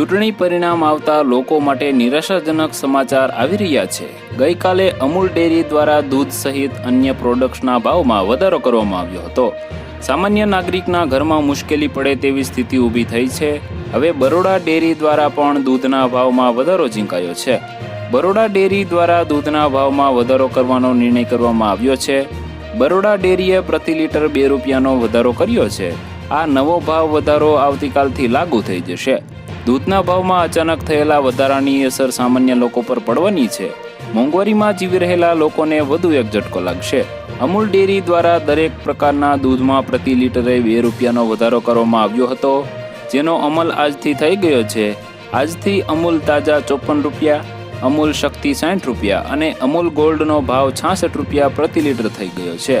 ચૂંટણી પરિણામ આવતા લોકો માટે નિરાશાજનક સમાચાર આવી રહ્યા છે. ગઈકાલે અમૂલ ડેરી દ્વારા દૂધ સહિત અન્ય પ્રોડક્ટ્સના ભાવમાં વધારો કરવામાં આવ્યો હતો. સામાન્ય નાગરિકના ઘરમાં મુશ્કેલી પડે તેવી સ્થિતિ ઊભી થઈ છે. હવે બરોડા ડેરી દ્વારા પણ દૂધના ભાવમાં વધારો ઝીંકાયો છે. બરોડા ડેરી દ્વારા દૂધના ભાવમાં વધારો કરવાનો નિર્ણય કરવામાં આવ્યો છે. બરોડા ડેરીએ પ્રતિ લીટર બે રૂપિયાનો વધારો કર્યો છે. આ નવો ભાવ વધારો આવતીકાલથી લાગુ થઈ જશે. દૂધના ભાવમાં અચાનક થયેલા વધારાની અસર સામાન્ય લોકો પર પડવાની છે. મોંઘવારીમાં જીવી રહેલા લોકોને વધુ એક ઝટકો લાગશે. અમૂલ ડેરી દ્વારા દરેક પ્રકારના દૂધમાં પ્રતિ લીટરે બે રૂપિયાનો વધારો કરવામાં આવ્યો હતો, જેનો અમલ આજથી થઈ ગયો છે. આજથી અમૂલ તાજા ચોપન રૂપિયા, અમૂલ શક્તિ સાઠ રૂપિયા અને અમૂલ ગોલ્ડનો ભાવ છાસઠ રૂપિયા પ્રતિ લીટર થઈ ગયો છે.